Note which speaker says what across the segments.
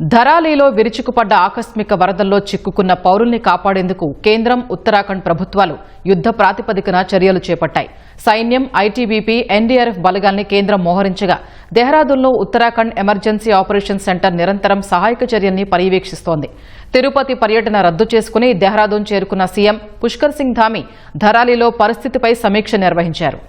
Speaker 1: ధరాలీలో విరుచుకుపడ్డ ఆకస్మిక వరదల్లో చిక్కుకున్న పౌరుల్ని కాపాడేందుకు కేంద్రం ఉత్తరాఖండ్ ప్రభుత్వాలు యుద్ద ప్రాతిపదికన చర్యలు చేపట్టాయి. సైన్యం ఐటీబీపీ ఎన్డీఆర్ఎఫ్ బలగాల్ని కేంద్రం మోహరించగా దెహ్రాదూన్లో ఉత్తరాఖండ్ ఎమర్జెన్సీ ఆపరేషన్ సెంటర్ నిరంతరం సహాయక చర్యల్ని పర్యవేక్షిస్తోంది. తిరుపతి పర్యటన రద్దు చేసుకుని దెహ్రాదూన్ చేరుకున్న సీఎం పుష్కర్ సింగ్ ధామి ధరాలీలో పరిస్థితిపై సమీక్ష నిర్వహించారు.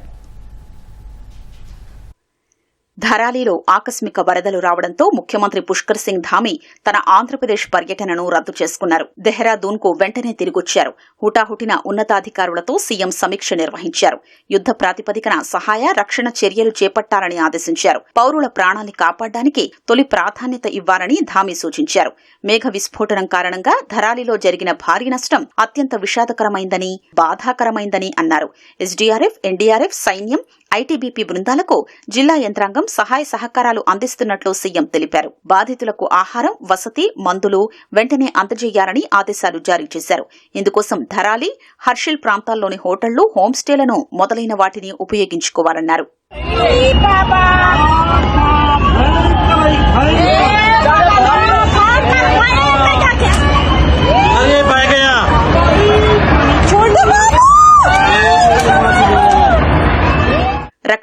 Speaker 2: ధరాలీలో ఆకస్మిక వరదలు రావడంతో ముఖ్యమంత్రి పుష్కర్ సింగ్ ధామి తన ఆంధ్రప్రదేశ్ పర్యటనను రద్దు చేసుకున్నారు. దెహ్రాదూన్కు వెంటనే తిరిగొచ్చారు. హుటాహుటిన ఉన్నతాధికారులతో సీఎం సమీక్ష నిర్వహించారు. యుద్ద ప్రాతిపదికన సహాయ రక్షణ చర్యలు చేపట్టాలని ఆదేశించారు. పౌరుల ప్రాణాల్ని కాపాడడానికి తొలి ప్రాధాన్యత ఇవ్వాలని ధామి సూచించారు. మేఘ విస్ఫోటనం కారణంగా ధరాలిలో జరిగిన భారీ నష్టం అత్యంత విషాదకరమైందని బాధాకరమైందని అన్నారు. ఎస్డీఆర్ఎఫ్ ఎన్డీఆర్ఎఫ్ సైన్యం ఐటీబీపీ బృందాలకు జిల్లా యంత్రాంగం సహాయ సహకారాలు అందిస్తున్నట్లు సీఎం తెలిపారు. బాధితులకు ఆహారం వసతి మందులు వెంటనే అందజేయాలని ఆదేశాలు జారీ చేశారు. ఇందుకోసం ధరాలి హర్షిల్ ప్రాంతాల్లోని హోటళ్ళు హోంస్టేలను మొదలైన వాటిని ఉపయోగించుకోవాలన్నారు.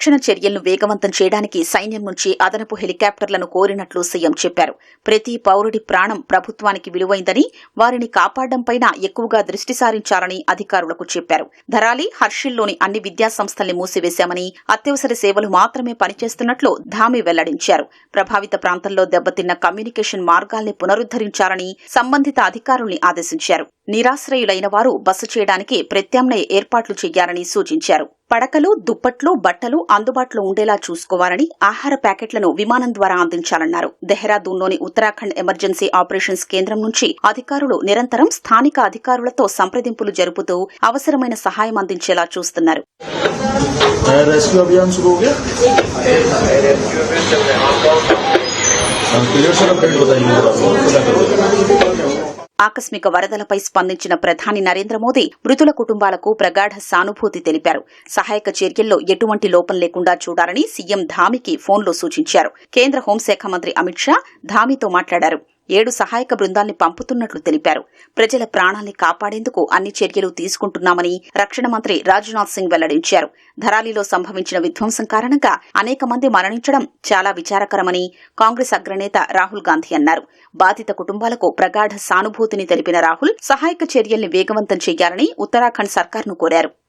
Speaker 2: రక్షణ చర్యలను వేగవంతం చేయడానికి సైన్యం నుంచి అదనపు హెలికాప్టర్లను కోరినట్లు సీఎం చెప్పారు. ప్రతి పౌరుడి ప్రాణం ప్రభుత్వానికి విలువైందని వారిని కాపాడడంపైన ఎక్కువగా దృష్టి సారించాలని అధికారులకు చెప్పారు. ధరాలి హర్షిల్లోని అన్ని విద్యా సంస్థల్ని మూసివేశామని అత్యవసర సేవలు మాత్రమే పనిచేస్తున్నట్లు ధామి వెల్లడించారు. ప్రభావిత ప్రాంతంలో దెబ్బతిన్న కమ్యూనికేషన్ మార్గాల్ని పునరుద్దరించాలని సంబంధిత అధికారుల్ని ఆదేశించారు. నిరాశ్రయులైన వారు బస చేయడానికి ప్రత్యామ్నాయ ఏర్పాట్లు చేయాలని సూచించారు. పడకలు దుప్పట్లు బట్టలు అందుబాటులో ఉండేలా చూసుకోవాలని ఆహార ప్యాకెట్లను విమానం ద్వారా అందించాలన్నారు. దెహ్రాదూన్లోని ఉత్తరాఖండ్ ఎమర్జెన్సీ ఆపరేషన్స్ కేంద్రం నుంచి అధికారులు నిరంతరం స్థానిక అధికారులతో సంప్రదింపులు జరుపుతూ అవసరమైన సహాయం అందించేలా చూస్తున్నారు. ఆకస్మిక వరదలపై స్పందించిన ప్రధాని నరేంద్ర మోదీ మృతుల కుటుంబాలకు ప్రగాఢ సానుభూతి తెలిపారు. సహాయక చర్యల్లో ఎటువంటి లోపం లేకుండా చూడాలని సీఎం ధామికి ఫోన్లో సూచించారు. కేంద్ర హోంశాఖ మంత్రి అమిత్ షా ధామితో మాట్లాడారు. ఏడు సహాయక బృందాల్ని పంపుతున్నట్లు తెలిపారు. ప్రజల ప్రాణాల్ని కాపాడేందుకు అన్ని చర్యలు తీసుకుంటున్నామని రక్షణ మంత్రి రాజ్నాథ్ సింగ్ వెల్లడించారు. ధరాలిలో సంభవించిన విధ్వంసం కారణంగా అనేక మంది మరణించడం చాలా విచారకరమని కాంగ్రెస్ అగ్రనేత రాహుల్ గాంధీ అన్నారు. బాధిత కుటుంబాలకు ప్రగాఢ సానుభూతిని తెలిపిన రాహుల్ సహాయక చర్యల్ని వేగవంతం చేయాలని ఉత్తరాఖండ్ సర్కార్ను కోరారు.